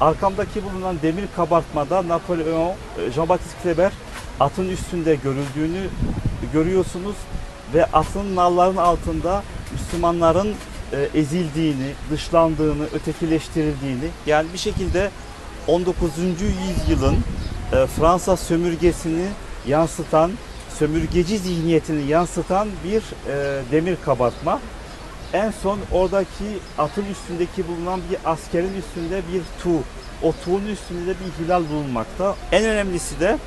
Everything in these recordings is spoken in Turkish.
Arkamdaki bulunan demir kabartmada Napolyon, e, Jean-Baptiste Kleber atın üstünde görüldüğünü görüyorsunuz ve atın nalların altında Müslümanların e, ezildiğini, dışlandığını, ötekileştirildiğini yani bir şekilde 19. yüzyılın e, Fransa sömürgesini yansıtan, sömürgeci zihniyetini yansıtan bir demir kabartma. En son oradaki atın üstündeki bulunan bir askerin üstünde bir tuğ. O tuğun üstünde de bir hilal bulunmakta. En önemlisi de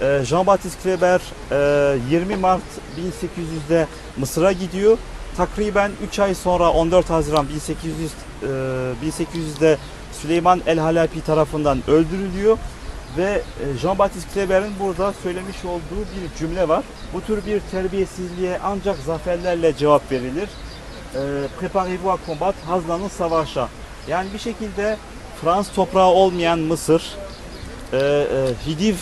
e, Jean-Baptiste Kleber e, 20 Mart 1800'de Mısır'a gidiyor. Takriben 3 ay sonra 14 Haziran 1800 e, 1800'de Süleyman El Halapi tarafından öldürülüyor ve e, Jean-Baptiste Kleber'in burada söylemiş olduğu bir cümle var. Bu tür bir terbiyesizliğe ancak zaferlerle cevap verilir. E, Préparez-vous à combattre, hazırlanın savaşa. Yani bir şekilde Fransız toprağı olmayan Mısır, e, e, Hidiv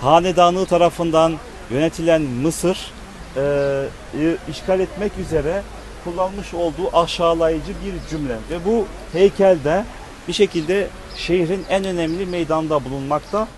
hanedanlığı tarafından yönetilen Mısır e, e, işgal etmek üzere kullanmış olduğu aşağılayıcı bir cümle. Ve bu heykelde bir şekilde şehrin en önemli meydanda bulunmakta.